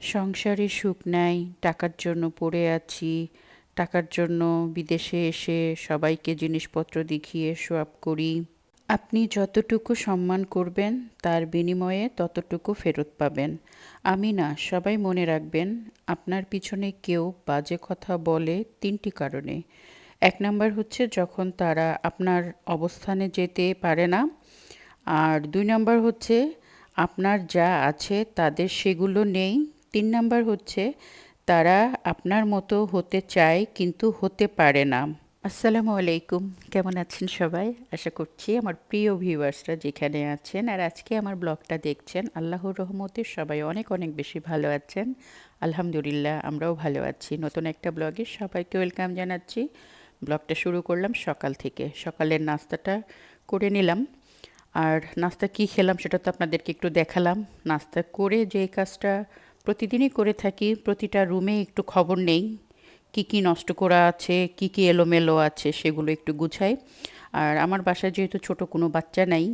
সংসারে সুখ নাই, টাকার জন্য পড়ে আছি, টাকার জন্য বিদেশে এসে সবাইকে জিনিসপত্র দেখিয়ে সোয়াব করি। আপনি যতটুকু সম্মান করবেন, তার বিনিময়ে ততটুকু ফেরত পাবেন। আমি না, সবাই মনে রাখবেন, আপনার পিছনে কেউ বাজে কথা বলে তিনটি কারণে। এক নাম্বার হচ্ছে যখন তারা আপনার অবস্থানে যেতে পারে না। আর দুই নাম্বার হচ্ছে, আপনার যা আছে তাদের সেগুলো নেই তিন নাম্বার হচ্ছে, তারা আপনার মতো হতে চায় কিন্তু হতে পারে না। আসসালামু আলাইকুম, কেমন আছেন সবাই? আশা করছি আমার প্রিয় ভিউয়ার্সরা যেখানে আছেন আর আজকে আমার ব্লগটা দেখছেন, আল্লাহর রহমতে সবাই অনেক অনেক বেশি ভালো আছেন। আলহামদুলিল্লাহ, আমরাও ভালো আছি। নতুন একটা ব্লগে সবাইকে ওয়েলকাম জানাচ্ছি। ব্লগটা শুরু করলাম সকাল থেকে। সকালের নাস্তাটা করে নিলাম। আর নাস্তা কি খেলাম সেটা তো আপনাদেরকে একটু দেখালাম। নাস্তা করে যে কাজটা প্রতিদিনই করে থাকি, প্রতিটা রুমে একটু খবর নেই, কি কি নষ্ট করা আছে, কি কি এলোমেলো আছে সেগুলো একটু গুছাই। আর আমার বাসায় যেহেতু ছোট কোনো বাচ্চা নাই,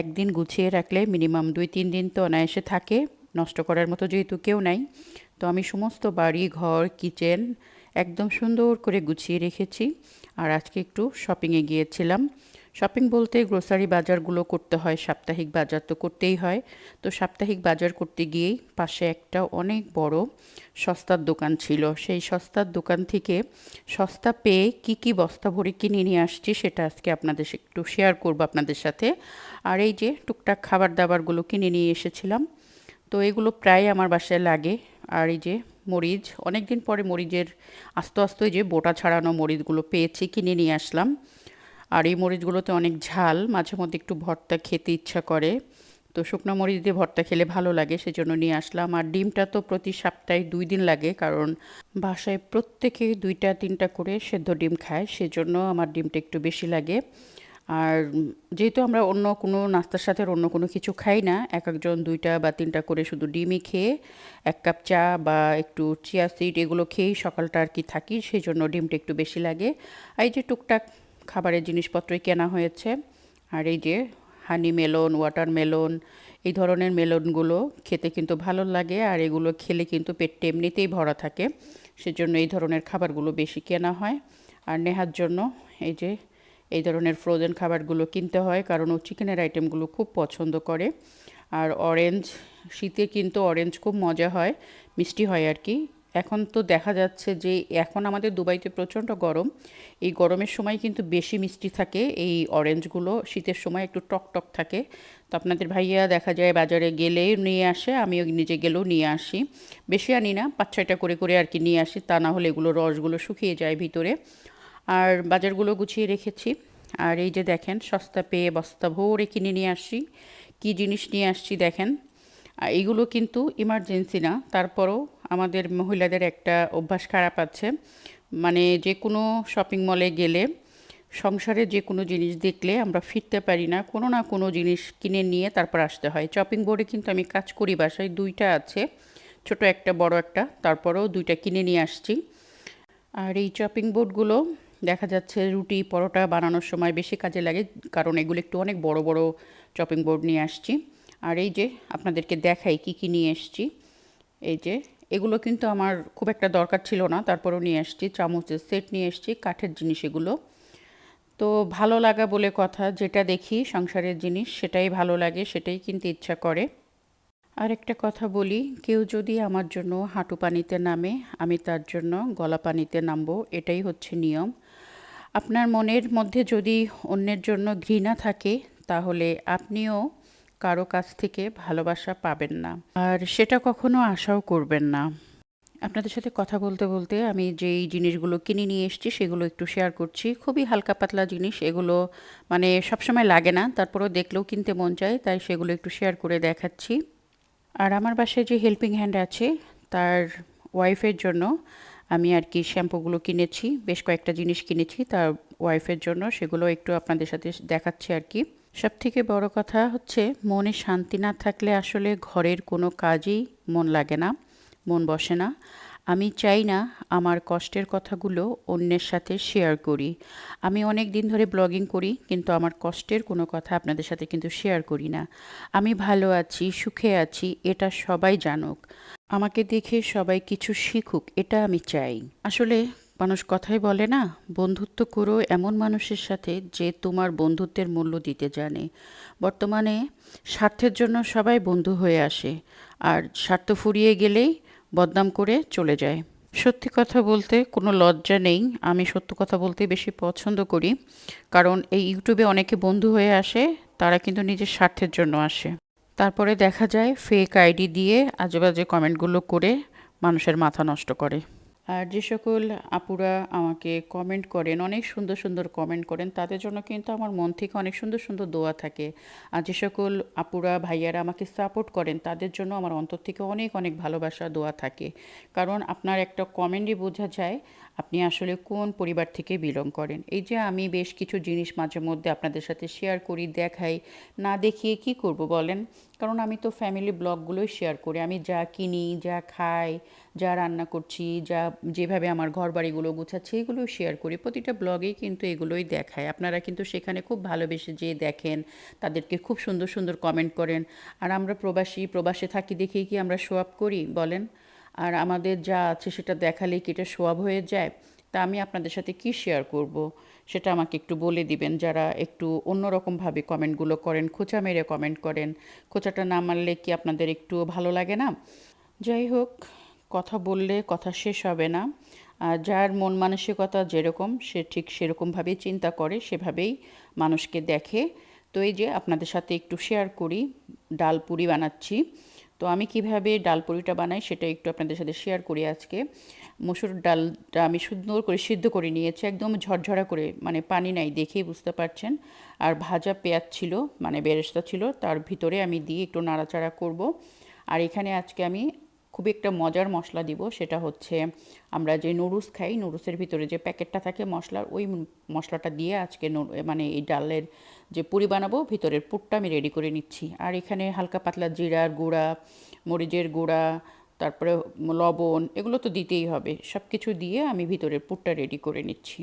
একদিন গুছিয়ে রাখলে মিনিমাম দুই তিন দিন তো অনায়াসে থাকে, নষ্ট করার মতো যেহেতু কেউ নাই। তো আমি সমস্ত বাড়ি, ঘর, কিচেন একদম সুন্দর করে গুছিয়ে রেখেছি। আর আজকে একটু শপিংয়ে গিয়েছিলাম শপিং বলতে গ্রোসারি বাজারগুলো করতে হয়, সাপ্তাহিক বাজার তো করতেই হয়। তো সাপ্তাহিক বাজার করতে গিয়েই পাশে একটা অনেক বড় সস্তার দোকান ছিল। সেই সস্তার দোকান থেকে সস্তা পেয়ে কি কি বস্তা ভরে কিনে নিয়ে আসছি সেটা আজকে আপনাদের একটু শেয়ার করব আপনাদের সাথে। আর এই যে টুকটাক খাবার দাবারগুলো কিনে নিয়ে এসেছিলাম। তো এগুলো প্রায় আমার বাসায় লাগে। আর এই যে মরিচ অনেক দিন পরে মরিচের আস্তে আস্তে যে বোটা ছাড়ানো মরিচগুলো পেয়েছি, কিনে নিয়ে আসলাম। আর এই মরিচগুলোতে অনেক ঝাল, মাঝে মধ্যে একটু ভর্তা খেতে ইচ্ছা করে। তো শুকনো মরিচ দিয়ে ভর্তা খেলে ভালো লাগে, সেজন্য নিয়ে আসলাম। আর ডিমটা তো প্রতি সপ্তাহে দুই দিন লাগে, কারণ বাসায় প্রত্যেকে দুইটা, তিনটা করে সেদ্ধ ডিম খায়, সেজন্য আমার ডিমটা একটু বেশি লাগে। আর যেহেতু আমরা অন্য কোনো নাস্তার সাথে অন্য কোনো কিছু খাই না, এক একজন দুইটা বা তিনটা করে শুধু ডিমই খেয়ে, এক কাপ চা বা একটু চিয়া সিড এগুলো খেয়েই সকালটা আর কি থাকি সেই জন্য ডিমটা একটু বেশি লাগে। এই যে টুকটাক খাবারের জিনিসপত্রই কেনা হয়েছে। আর এই যে হানি মেলন ওয়াটার মেলন এই ধরনের মেলনগুলো খেতে কিন্তু ভালো লাগে। আর এগুলো খেলে কিন্তু পেটটা এমনিতেই ভরা থাকে। সেজন্য এই ধরনের খাবারগুলো বেশি কেনা হয়। আর নেহার জন্য এই যে, এই ধরনের ফ্রোজেন খাবারগুলো কিনতে হয়, কারণ ও চিকেনের আইটেমগুলো খুব পছন্দ করে। আর অরেঞ্জ শীতে কিন্তু অরেঞ্জ খুব মজা হয়, মিষ্টি হয় আর কি। এখন তো দেখা যাচ্ছে যে এখন আমাদের দুবাইতে প্রচণ্ড গরম। এই গরমের সময় কিন্তু বেশি মিষ্টি থাকে, এই অরেঞ্জগুলো শীতের সময় একটু টক টক থাকে। তো আপনাদের ভাইয়া দেখা যায় বাজারে গেলে নিয়ে আসে, আমিও নিজে গেলেও নিয়ে আসি। বেশি আনি না, পাঁচ ছয়টা করে করে আর কি নিয়ে আসি, তা না হলে এগুলো রসগুলো শুকিয়ে যায় ভিতরে। আর বাজারগুলো গুছিয়ে রেখেছি। আর এই যে দেখেন, সস্তা পেয়ে বস্তা ভরে কিনে নিয়ে আসি। কি জিনিস নিয়ে আসছি দেখেন এইগুলো কিন্তু ইমার্জেন্সি না। তারপরও আমাদের মহিলাদের একটা অভ্যাস খারাপ আছে। মানে যে কোনো শপিং মলে গেলে, সংসারে যে কোনো জিনিস দেখলে আমরা ফিরতে পারি না। কোনো না কোনো জিনিস কিনে নিয়ে তারপর আসতে হয়। চপিং বোর্ডে কিন্তু আমি কাজ করি বাসায়। দুইটা আছে। ছোট একটা, বড় একটা। তারপরেও দুইটা কিনে নিয়ে আসছি। আর এই চপিং বোর্ডগুলো দেখা যাচ্ছে রুটি, পরোটা বানানোর সময় বেশি কাজে লাগে। কারণ এগুলো একটু অনেক বড় বড় চপিং বোর্ড নিয়ে আসছি। আর এই যে আপনাদেরকে দেখাই কি কি নিয়ে এসছি, এই যে এগুলো কিন্তু আমার খুব একটা দরকার ছিল না, তারপরেও নিয়ে আসছি চামচের সেট নিয়ে এসছি, কাঠের জিনিস এগুলো। তো ভালো লাগা বলে কথা, যেটা দেখি সংসারের জিনিস সেটাই ভালো লাগে, সেটাই কিনতে ইচ্ছা করে। আর একটা কথা বলি, কেউ যদি আমার জন্য হাঁটু পানিতে নামে, আমি তার জন্য গলা পানিতে নামবো, এটাই হচ্ছে নিয়ম। আপনার মনের মধ্যে যদি অন্যের জন্য ঘৃণা থাকে, তাহলে আপনিও কারও কাছ থেকে ভালোবাসা পাবেন না। আর সেটা কখনো আশাও করবেন না। আপনাদের সাথে কথা বলতে বলতে আমি যেই জিনিসগুলো কিনে নিয়ে এসেছি, সেগুলো একটু শেয়ার করছি। খুবই হালকা পাতলা জিনিস, এগুলো মানে সবসময় লাগে না, তারপরেও দেখলেও কিনতে মন চায়, তাই সেগুলো একটু শেয়ার করে দেখাচ্ছি। আর আমার বাসায় যে হেল্পিং হ্যান্ড আছে, তার ওয়াইফের জন্য আমি আর কি শ্যাম্পুগুলো কিনেছি, বেশ কয়েকটা জিনিস কিনেছি, তার ওয়াইফের জন্য, সেগুলো একটু আপনাদের সাথে দেখাচ্ছি আর কি। সব থেকে বড় কথা হচ্ছে, মনে শান্তি না থাকলে আসলে ঘরের কোনো কাজেই মন লাগে না, মন বসে না। আমি চাই না আমার কষ্টের কথাগুলো অন্যের সাথে শেয়ার করি। আমি অনেক দিন ধরে ব্লগিং করি, কিন্তু আমার কষ্টের কোনো কথা আপনাদের সাথে কিন্তু শেয়ার করি না। আমি ভালো আছি, সুখে আছি, এটা সবাই জানুক। আমাকে দেখে সবাই কিছু শিখুক, এটা আমি চাই। আসলে মানুষ কথাই বলে না, বন্ধুত্ব করো এমন মানুষের সাথে যে তোমার বন্ধুত্বের মূল্য দিতে জানে। বর্তমানে স্বার্থের জন্য সবাই বন্ধু হয়ে আসে, আর স্বার্থ ফুরিয়ে গেলেই বদনাম করে চলে যায়। সত্যি কথা বলতে কোনো লজ্জা নেই, আমি সত্য কথা বলতে বেশি পছন্দ করি, কারণ এই ইউটিউবে অনেকে বন্ধু হয়ে আসে, তারা কিন্তু নিজের স্বার্থের জন্য আসে। তারপরে দেখা যায় ফেক আইডি দিয়ে আজেবাজে কমেন্টগুলো করে মানুষের মাথা নষ্ট করে। আর যে সকল আপুরা আমাকে কমেন্ট করেন, অনেক সুন্দর সুন্দর কমেন্ট করেন, তাদের জন্য কিন্তু আমার মন থেকে অনেক সুন্দর সুন্দর দোয়া থাকে। আর যে সকল আপুরা, ভাইয়ারা আমাকে সাপোর্ট করেন, তাদের জন্য আমার অন্তর থেকে অনেক অনেক ভালোবাসা, দোয়া থাকে। কারণ আপনার একটা কমেন্টই বোঝা যায় আপনি আসলে কোন পরিবার থেকে বিলং করেন? এই যে আমি বেশ কিছু জিনিস মাঝে মধ্যে আপনাদের সাথে শেয়ার করি, দেখাই, না দেখিয়ে কি করব বলেন? কারণ আমি তো ফ্যামিলি ব্লগগুলোই শেয়ার করি। আমি যা কিনি, যা খাই, যা রান্না করছি, যা যেভাবে আমার ঘর বাড়িগুলো গুছাচ্ছি, এগুলোই শেয়ার করি। প্রতিটা ব্লগেই কিন্তু এগুলোই দেখায় আপনারা কিন্তু সেখানে খুব ভালোবেসে যেয়ে দেখেন, তাদেরকে খুব সুন্দর সুন্দর কমেন্ট করেন। আর আমরা প্রবাসী, প্রবাসে থাকি দেখেই কি আমরা শো আপ করি বলেন? আর আমাদের যা আছে সেটা দেখালেই কি এটা সোয়াব হয়ে যায়, তা আমি আপনাদের সাথে কি শেয়ার করব? সেটা আমাকে একটু বলে দিবেন, যারা একটু অন্যরকমভাবে কমেন্টগুলো করেন, খোঁচা মেরে কমেন্ট করেন, খোঁচাটা না মারলে কি আপনাদের একটু ভালো লাগে না? যাই হোক, কথা বললে কথা শেষ হবে না। আর যার মন মানসিকতা যেরকম, সে ঠিক সেরকমভাবেই চিন্তা করে, সেভাবেই মানুষকে দেখে। তো এই যে আপনাদের সাথে একটু শেয়ার করি, ডাল পুরি বানাচ্ছি। তো আমি কীভাবে ডাল পুরিটা বানাই সেটা একটু আপনাদের সাথে শেয়ার করি আজকে। মসুর ডালটা আমি সুন্দর করে সিদ্ধ করে নিয়েছি, একদম ঝরঝরা করে মানে পানি নাই দেখেই বুঝতে পারছেন। আর ভাজা পেঁয়াজ ছিল মানে বেরেস্তা ছিল, তার ভিতরে আমি দিয়ে একটু নাড়াচাড়া করব। আর এখানে আজকে আমি খুব একটা মজার মশলা দিব, সেটা হচ্ছে আমরা যে নুডলস খাই, নুডলসের ভিতরে যে প্যাকেটটা থাকে মশলার, ওই মশলাটা দিয়ে আজকে মানে এই ডালের যে পুরি বানাবো, ভিতরের পুরটা আমি রেডি করে নিচ্ছি। আর এখানে হালকা পাতলা জিরার গুঁড়া, মরিচের গুঁড়া, তারপরে লবণ, এগুলো তো দিতেই হবে। সব কিছু দিয়ে আমি ভিতরের পুরটা রেডি করে নিচ্ছি।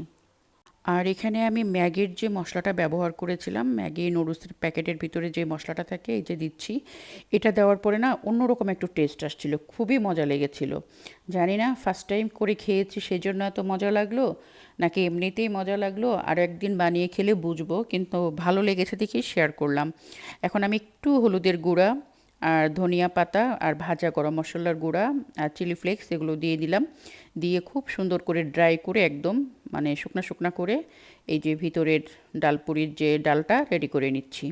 আর এখানে আমি ম্যাগির যে মশলাটা ব্যবহার করেছিলাম, ম্যাগি নুডলসের প্যাকেটের ভিতরে যে মশলাটা থাকে, এই যে দিচ্ছি, এটা দেওয়ার পরে না অন্যরকম একটু টেস্ট আসছিল, খুবই মজা লেগেছিল। জানি না ফার্স্ট টাইম করে খেয়েছি সেই জন্য এত মজা লাগল, নাকি এমনিতেই মজা লাগল, আর একদিন বানিয়ে খেলে বুঝব, কিন্তু ভালো লেগেছে দেখেই শেয়ার করলাম। এখন আমি একটু হলুদের গুঁড়া আর ধনিয়া পাতা আর ভাজা গরম মশলার গুঁড়া আর চিলি ফ্লেক্স এগুলো দিয়ে দিলাম। দিয়ে খুব সুন্দর করে ড্রাই করে একদম মানে শুকনা শুকনা করে এই যে ভিতরের ডালপুরির যে ডালটা রেডি করে নিচ্ছি।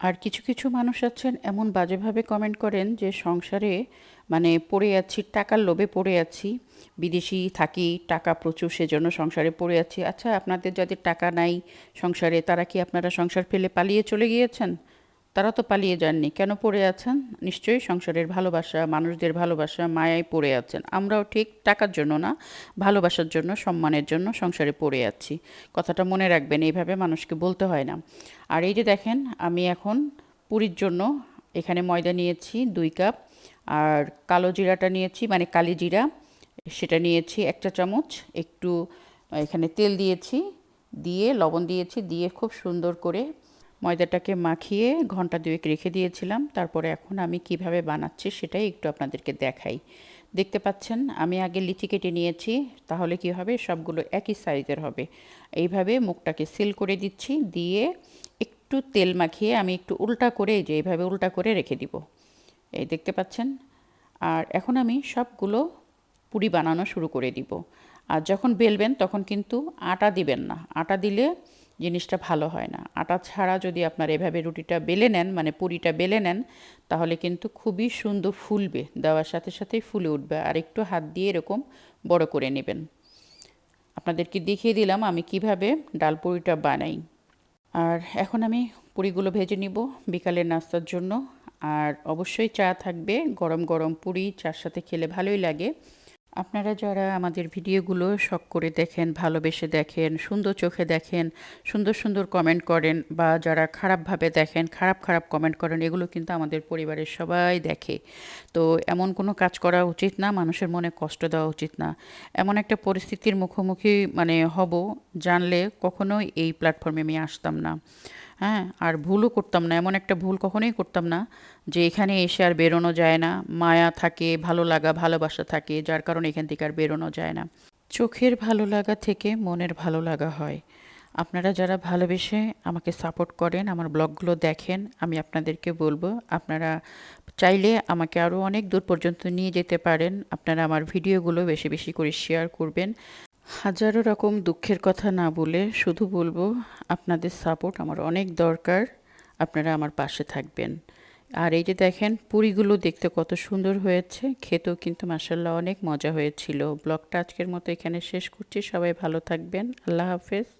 আর কিছু কিছু মানুষ আছেন এমন বাজেভাবে কমেন্ট করেন যে সংসারে মানে পড়ে আছি, টাকার লোভে পড়ে আছি, বিদেশি থাকি, টাকা প্রচুর সেজন্য সংসারে পড়ে আছি। আচ্ছা আপনাদের যাদের টাকা নাই সংসারে তারা কি আপনারা সংসার ফেলে পালিয়ে চলে গিয়েছেন? তারা তো পালিয়ে যাননি। কেন পড়ে আছেন? নিশ্চয়ই সংসারের ভালোবাসা, মানুষদের ভালোবাসা মায়ায় পড়ে আছেন। আমরাও ঠিক টাকার জন্য না, ভালোবাসার জন্য, সম্মানের জন্য সংসারে পড়ে আছি। কথাটা মনে রাখবেন, এইভাবে মানুষকে বলতে হয় না। আর এই যে দেখেন, আমি এখন পুরীর জন্য এখানে ময়দা নিয়েছি, দুই কাপ, আর কালো জিরাটা নিয়েছি মানে কালি জিরা, সেটা নিয়েছি একটা চামচ, একটু এখানে তেল দিয়েছি, দিয়ে লবণ দিয়েছি, দিয়ে খুব সুন্দর করে ময়দাটাকে মাখিয়ে ঘণ্টা দুয়েক রেখে দিয়েছিলাম। তারপরে এখন আমি কীভাবে বানাচ্ছি সেটাই একটু আপনাদেরকে দেখাই। দেখতে পাচ্ছেন, আমি আগে লিচি কেটে নিয়েছি, তাহলে কি হবে? সবগুলো একই সাইজের হবে। এইভাবে মুখটাকে সিল করে দিচ্ছি, দিয়ে একটু তেল মাখিয়ে আমি একটু উল্টা করে যে এইভাবে উল্টা করে রেখে দিব। এই দেখতে পাচ্ছেন? আর এখন আমি সবগুলো পুরি বানানো শুরু করে দিব। আর যখন বেলবেন তখন কিন্তু আটা দিবেন না। আটা দিলে জিনিসটা ভালো হয় না। আটা ছাড়া যদি আপনার এভাবে রুটিটা বেলে নেন মানে পুরিটা বেলে নেন, তাহলে কিন্তু খুবই সুন্দর ফুলবে। দেওয়ার সাথে সাথেই ফুলে উঠবে। আর একটু হাত দিয়ে এরকম বড় করে নেবেন। আপনাদেরকে দেখিয়ে দিলাম আমি কীভাবে ডাল পুরিটা বানাই। আর এখন আমি পুরিগুলো ভেজে নিব বিকালের নাস্তার জন্য। আর অবশ্যই চা থাকবে। গরম গরম পুরি চার সাথে খেলে ভালোই লাগে। আপনারা যারা আমাদের ভিডিওগুলো শখ করে দেখেন, ভালোবেসে দেখেন, সুন্দর চোখে দেখেন, সুন্দর সুন্দর কমেন্ট করেন বা যারা খারাপভাবে দেখেন, খারাপ খারাপ কমেন্ট করেন, এগুলো কিন্তু আমাদের পরিবারের সবাই দেখে। তো এমন কোনো কাজ করা উচিত না, মানুষের মনে কষ্ট দেওয়া উচিত না। এমন একটা পরিস্থিতির মুখোমুখি মানে হব, জানলে কখনোই এই প্ল্যাটফর্মে আমি আসতাম না। হ্যাঁ আর ভুলও করতাম না। এমন একটা ভুল কখনোই করতাম না যে এখানে এসে আর বেরোনো যায় না। মায়া থাকে, ভালো লাগা, ভালোবাসা থাকে, যার কারণে এখান থেকে আর বেরোনো যায় না। চোখের ভালো লাগা থেকে মনের ভালো লাগা হয়। আপনারা যারা ভালোবেসে আমাকে সাপোর্ট করেন, আমার ব্লগগুলো দেখেন, আমি আপনাদেরকে বলব, আপনারা চাইলে আমাকে আরও অনেক দূর পর্যন্ত নিয়ে যেতে পারেন। আপনারা আমার ভিডিওগুলো বেশি বেশি করে শেয়ার করবেন। হাজারো রকম দুঃখের কথা না বলে শুধু বলব, আপনাদের সাপোর্ট আমার অনেক দরকার। আপনারা আমার পাশে থাকবেন। আর এই যে দেখেন, পুরীগুলো দেখতে কত সুন্দর হয়েছে। খেতেও কিন্তু মাসাল্লাহ অনেক মজা হয়েছিল। ব্লগটা আজকের মতো এখানে শেষ করছি। সবাই ভালো থাকবেন। আল্লাহ হাফেজ।